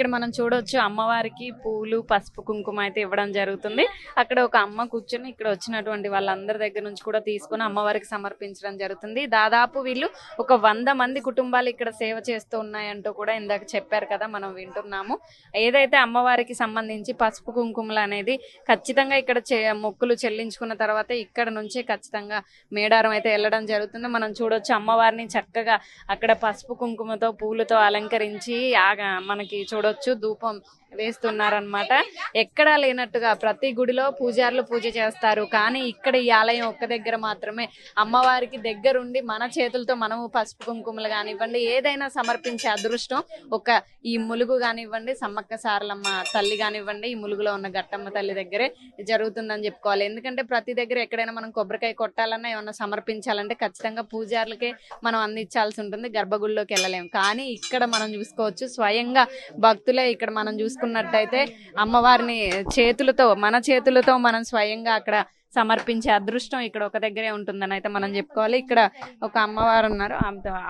ఇక్కడ మనం చూడొచ్చు అమ్మవారికి పూలు పసుపు కుంకుమ అయితే ఇవ్వడం జరుగుతుంది. అక్కడ ఒక అమ్మ కూర్చొని ఇక్కడ వచ్చినటువంటి వాళ్ళందరి దగ్గర నుంచి కూడా తీసుకొని అమ్మవారికి సమర్పించడం జరుగుతుంది. దాదాపు వీళ్ళు ఒక వంద మంది కుటుంబాలు ఇక్కడ సేవ చేస్తూ ఉన్నాయంటూ కూడా ఇందాక చెప్పారు కదా మనం వింటున్నాము. ఏదైతే అమ్మవారికి సంబంధించి పసుపు కుంకుమలు అనేది ఖచ్చితంగా ఇక్కడ మొక్కులు చెల్లించుకున్న తర్వాత ఇక్కడ నుంచే ఖచ్చితంగా మేడారం అయితే వెళ్ళడం జరుగుతుంది. మనం చూడొచ్చు అమ్మవారిని చక్కగా అక్కడ పసుపు కుంకుమతో పూలతో అలంకరించి ఆగ- మనకి చూడొచ్చు ధూపం వేస్తున్నారనమాట ఎక్కడా లేనట్టుగా ప్రతి గుడిలో పూజారులు పూజ చేస్తారు. కానీ ఇక్కడ ఈ ఆలయం ఒక్క దగ్గర మాత్రమే. అమ్మవారికి దగ్గరుండి మన చేతులతో మనము పసుపు కుంకుమలు కానివ్వండి ఏదైనా సమర్పించే అదృష్టం. ఒక ఈ ములుగు కానివ్వండి సమ్మక్క సారలమ్మ తల్లి కానివ్వండి ఈ ములుగులో ఉన్న గట్టమ్మ తల్లి దగ్గరే జరుగుతుందని చెప్పుకోవాలి. ఎందుకంటే ప్రతి దగ్గర ఎక్కడైనా మనం కొబ్బరికాయ కొట్టాలన్నా ఏమన్నా సమర్పించాలంటే ఖచ్చితంగా పూజారులకే మనం అందించాల్సి ఉంటుంది. గర్భగుడిలోకి వెళ్ళలేము. కానీ ఇక్కడ మనం చూసుకోవచ్చు స్వయంగా భక్తులే ఇక్కడ మనం చేసుకున్నట్టయితే అమ్మవారిని చేతులతో మన చేతులతో మనం స్వయంగా అక్కడ సమర్పించే అదృష్టం ఇక్కడ ఒక దగ్గరే ఉంటుందని అయితే మనం చెప్పుకోవాలి. ఇక్కడ ఒక అమ్మవారు ఉన్నారు.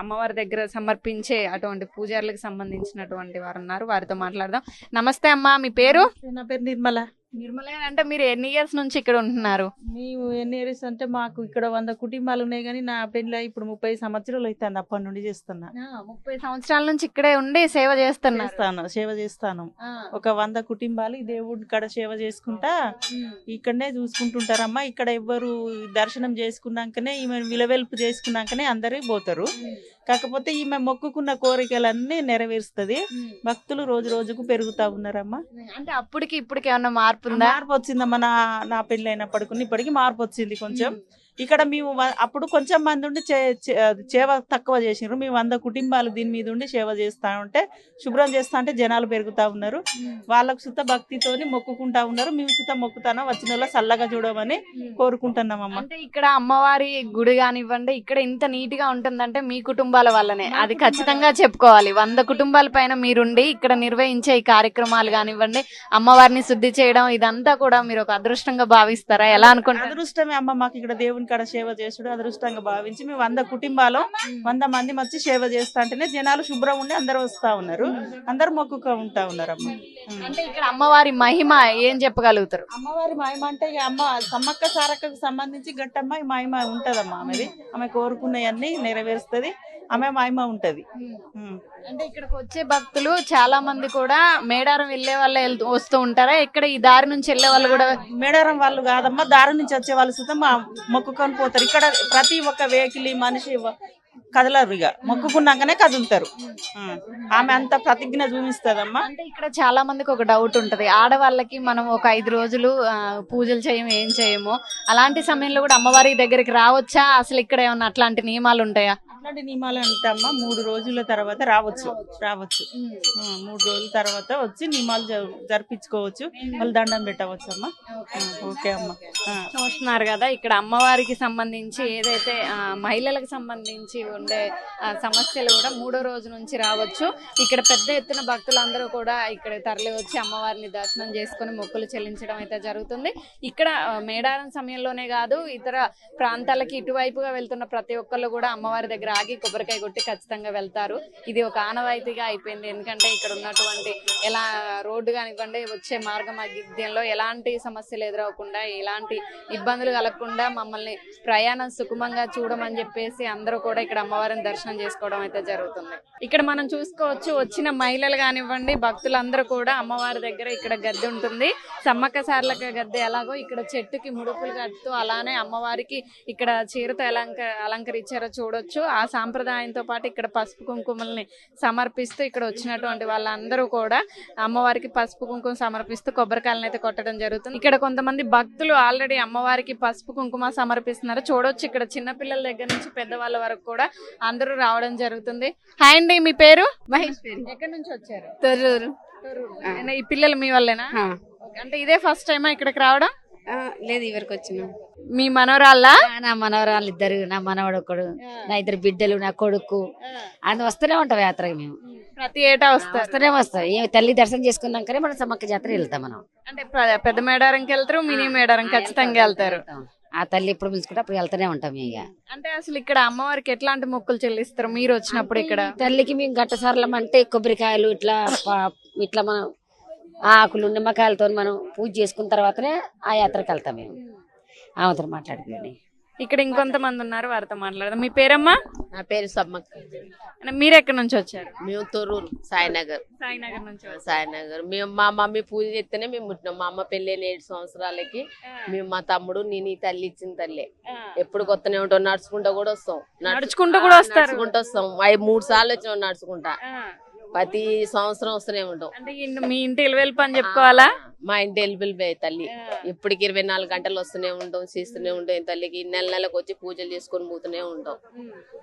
అమ్మవారి దగ్గర సమర్పించే అటువంటి పూజారులకు సంబంధించినటువంటి వారు ఉన్నారు. వారితో మాట్లాడదాం. నమస్తే అమ్మా మీ పేరు? నా పేరు నిర్మల. నిర్మలే అంటే మీరు ఎన్ని ఇయర్స్ నుంచి ఇక్కడ ఉంటున్నారు? మేము ఎన్ని ఇయర్స్ అంటే మాకు ఇక్కడ వంద కుటుంబాలు ఉన్నాయి కానీ నా పెళ్ళి ఇప్పుడు ముప్పై సంవత్సరాలు అవుతుంది అప్పటి నుండి చేస్తున్నా. ముప్పై సంవత్సరాల నుంచి ఇక్కడే ఉండి సేవ చేస్తున్నారు. చేస్తాను సేవ చేస్తాను. ఒక వంద కుటుంబాలు దేవుడి కాడ సేవ చేసుకుంటా ఇక్కడనే చూసుకుంటుంటారమ్మా. ఇక్కడ ఎవ్వరు దర్శనం చేసుకున్నాకనే ఈమె విలవెల్పు చేసుకున్నాకనే అందరూ పోతారు. కాకపోతే ఈమె మొక్కుకున్న కోరికలన్నీ నెరవేరుస్తుంది. భక్తులు రోజు రోజుకు పెరుగుతా ఉన్నారమ్మా. అంటే అప్పటికి ఇప్పటికి ఏమన్నా మార్పు ఉందా? మార్పు వచ్చిందమ్మా నా నా పెళ్ళి అయినప్పటికి ఇప్పటికి మార్పు వచ్చింది కొంచెం. ఇక్కడ మేము అప్పుడు కొంచెం మంది ఉండి సేవ తక్కువ చేసినారు మేము వంద కుటుంబాలు దీని మీద ఉండి సేవ చేస్తా ఉంటే శుభ్రం చేస్తా ఉంటే జనాలు పెరుగుతా ఉన్నారు. వాళ్ళకు సుత భక్తితోని మొక్కుకుంటా ఉన్నారు. మేము సుత మొక్కుతాను? వచ్చిన చల్లగా చూడమని కోరుకుంటున్నామమ్మా. అంటే ఇక్కడ అమ్మవారి గుడి కానివ్వండి ఇక్కడ ఇంత నీట్గా ఉంటుందంటే మీ కుటుంబాల వల్లనే. అది ఖచ్చితంగా చెప్పుకోవాలి. వంద కుటుంబాల పైన మీరుండి ఇక్కడ నిర్వహించే ఈ కార్యక్రమాలు కానివ్వండి అమ్మవారిని శుద్ధి చేయడం ఇదంతా కూడా మీరు ఒక అదృష్టంగా భావిస్తారా? ఎలా అనుకుంటారు? అదృష్టమే అమ్మ మాకు ఇక్కడ దేవుని కాడ సేవ చేసుడు అదృష్టంగా భావించి మేము వంద కుటుంబాలు వంద మంది వచ్చి సేవ చేస్తా అంటేనే జనాలు శుభ్రం ఉండి అందరూ వస్తా ఉన్నారు. అందరూ మొక్కుగా ఉంటా ఉన్నారు అమ్మ. అంటే ఇక్కడ అమ్మవారి మహిమ ఏం చెప్పగలుగుతారు? అమ్మవారి మహిమ అంటే అమ్మ సమ్మక్క సారక్కకు సంబంధించి గట్టమ్మ ఈ మహిమ ఉంటదమ్మా ఆమెది. ఆమె కోరుకున్నవన్నీ నెరవేరుస్తుంది. ఆమె మహిమ ఉంటది. అంటే ఇక్కడికి వచ్చే భక్తులు చాలా మంది కూడా మేడారం వెళ్ళే వాళ్ళు వస్తూ ఉంటారా? ఇక్కడ ఈ దారి నుంచి వెళ్ళే వాళ్ళు కూడా? మేడారం వాళ్ళు కాదమ్మా దారి నుంచి వచ్చే వాళ్ళు సుతం మొక్కుకొని పోతారు. ఇక్కడ ప్రతి ఒక్క వెహికల్ మనిషి కదలరు ఇక మొక్కుకున్నాకనే కదులుతారు. ఆమె అంత ప్రతిజ్ఞ చూపిస్తుందమ్మా. అంటే ఇక్కడ చాలా మందికి ఒక డౌట్ ఉంటది. ఆడవాళ్ళకి మనం ఒక ఐదు రోజులు పూజలు చేయము ఏం చేయము? అలాంటి సమయంలో కూడా అమ్మవారి దగ్గరికి రావచ్చా? అసలు ఇక్కడ ఏమన్నా అట్లాంటి నియమాలు ఉంటాయా? అట్లాంటి నియమాలు అంటమ్మా మూడు రోజుల తర్వాత రావచ్చు. రావచ్చు. మూడు రోజుల తర్వాత వచ్చి నియమాలు జరిపించుకోవచ్చు. వాళ్ళు దండం పెట్టవచ్చు అమ్మా ఓకే అమ్మా. చూస్తున్నారు కదా ఇక్కడ అమ్మవారికి సంబంధించి ఏదైతే మహిళలకు సంబంధించి ఉండే సమస్యలు కూడా మూడో రోజు నుంచి రావచ్చు. ఇక్కడ పెద్ద ఎత్తున భక్తులందరూ కూడా ఇక్కడ తరలి వచ్చి అమ్మవారిని దర్శనం చేసుకొని మొక్కులు చెల్లించడం అయితే జరుగుతుంది. ఇక్కడ మేడారం సమయంలోనే కాదు ఇతర ప్రాంతాలకి ఇటువైపుగా వెళ్తున్న ప్రతి ఒక్కళ్ళు కూడా అమ్మవారి దగ్గర ఆగి కొబ్బరికాయ కొట్టి ఖచ్చితంగా వెళ్తారు. ఇది ఒక ఆనవాయితీగా అయిపోయింది. ఎందుకంటే ఇక్కడ ఉన్నటువంటి ఎలా రోడ్డు కానివ్వండి వచ్చే మార్గ మధ్యంలో ఎలాంటి సమస్యలు ఎదురవకుండా ఎలాంటి ఇబ్బందులు కలగకుండా మమ్మల్ని ప్రయాణం సుఖమంగా చూడమని చెప్పేసి అందరూ కూడా ఇక్కడ అమ్మవారిని దర్శనం చేసుకోవడం అయితే జరుగుతుంది. ఇక్కడ మనం చూసుకోవచ్చు వచ్చిన మహిళలు కానివ్వండి భక్తులందరూ కూడా అమ్మవారి దగ్గర ఇక్కడ గద్దె ఉంటుంది. సమ్మక్క సార్లక గద్దె ఎలాగో ఇక్కడ చెట్టుకి ముడుపులు కడుతూ అలానే అమ్మవారికి ఇక్కడ చీరతో అలంక అలంకరించారో చూడొచ్చు. ఆ సాంప్రదాయంతో పాటు ఇక్కడ పసుపు కుంకుమల్ని సమర్పిస్తూ ఇక్కడ వచ్చినటువంటి వాళ్ళందరూ కూడా అమ్మవారికి పసుపు కుంకుమ సమర్పిస్తూ కొబ్బరికాయలను అయితే కొట్టడం జరుగుతుంది. ఇక్కడ కొంతమంది భక్తులు ఆల్రెడీ అమ్మవారికి పసుపు కుంకుమ సమర్పిస్తున్నారు. చూడొచ్చు ఇక్కడ చిన్నపిల్లల దగ్గర నుంచి పెద్దవాళ్ళ వరకు కూడా అందరూ రావడం జరుగుతుంది. హాయ్ అండి మీ పేరు? మహేశ్వరి ఎక్కడి నుంచి వచ్చారు? తొర్రూరు ఈ పిల్లలు మీ ఆ. ఓకే. అంటే ఇదే ఫస్ట్ టైమా ఇక్కడికి రావడం? ఆ, లేదు ఇవరికి వచ్చినాం. మీ మనోరాళ్ళ నా మనవరాళ్ళు ఇద్దరు నా మనవడు ఒకడు నా ఇద్దరు బిడ్డలు నా కొడుకు. అని వస్తూనే ఉంటాం యాత్రకి మేము. ప్రతి ఏటా వస్తారు. వస్తూనే వస్తాం ఏ తల్లి దర్శనం చేసుకున్నాకనే మనం సమ్మక్క జాతర వెళ్తాం మనం. అంటే పెద్ద మేడారంకి వెళ్తారు మినీ మేడారం ఖచ్చితంగా వెళ్తారు. ఆ తల్లి ఎప్పుడు పిలుచుకుంటే అప్పుడు వెళ్తూనే ఉంటాం ఇక. అంటే అసలు ఇక్కడ అమ్మవారికి ఎట్లాంటి మొక్కులు చెల్లిస్తారు మీరు వచ్చినప్పుడు ఇక్కడ? తల్లికి మేము గట్టసారలం అంటే కొబ్బరికాయలు ఇట్లా ఇట్లా మనం ఆకులు నిమ్మకాయలతో మనం పూజ చేసుకున్న తర్వాతనే ఆ యాత్రకు వెళ్తాం మేము. ఆమెతో మాట్లాడుకుని ఇక్కడ ఇంకొంతమంది ఉన్నారు వారితో మాట్లాడదాం. మీ పేరమ్మా? నా పేరు సమ్మక్క మీరు ఎక్కడి నుంచి వచ్చారు? మేము తొర్రూరు సాయినగర్. సాయినగర్ నుంచి. సాయినగర్. మేము మా మమ్మీ పూజ చేస్తేనే మేము పుట్టినాం. మా అమ్మ పెళ్ళైన ఏడు సంవత్సరాలకి మేము మా తమ్ముడు నేను ఈ తల్లి ఇచ్చిన తల్లి. ఎప్పుడు కొత్తనే ఉంటాం నడుచుకుంటా కూడా వస్తాం. నడుచు- నడుచుకుంటూ కూడా ఆ, వస్తారు? నడుచుకుంటూ వస్తాం. అవి మూడు సార్లు వచ్చినాం నడుచుకుంటా. ఆ. ప్రతి సంవత్సరం వస్తూనే ఉంటాం. అంటే మీ ఇంటి ఇలవేలు పని చెప్పుకోవాలా? మా ఇంటి ఎలిబిల్ బే తల్లి. ఇప్పటికి ఇరవై నాలుగు గంటలు వస్తూనే ఉంటాం చేస్తూనే ఉంటాం తల్లికి. నెల నెలకు వచ్చి పూజలు చేసుకొని పోతూనే ఉంటాం.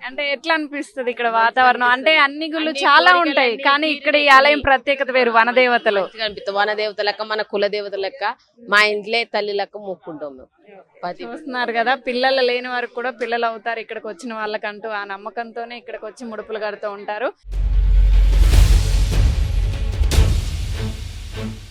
అంటే ఎట్లా అనిపిస్తుంది ఇక్కడ వాతావరణం? అంటే అన్ని గుళ్ళు చాలా ఉంటాయి కానీ ఇక్కడ ఈ ఆలయం. ప్రత్యేకత వేరు వనదేవతలు. మంచిగా అనిపిస్తుంది. వన దేవత లెక్క మన కుల దేవత లెక్క మా ఇంట్లో తల్లి లెక్క మొక్కుంటాం మేము. ప్రతి చూస్తున్నారు కదా పిల్లలు లేని వారికి కూడా పిల్లలు అవుతారు ఇక్కడికి వచ్చిన వాళ్ళకంటూ ఆ నమ్మకంతోనే ఇక్కడికి వచ్చి ముడుపులు కడుతూ ఉంటారు. Thank you.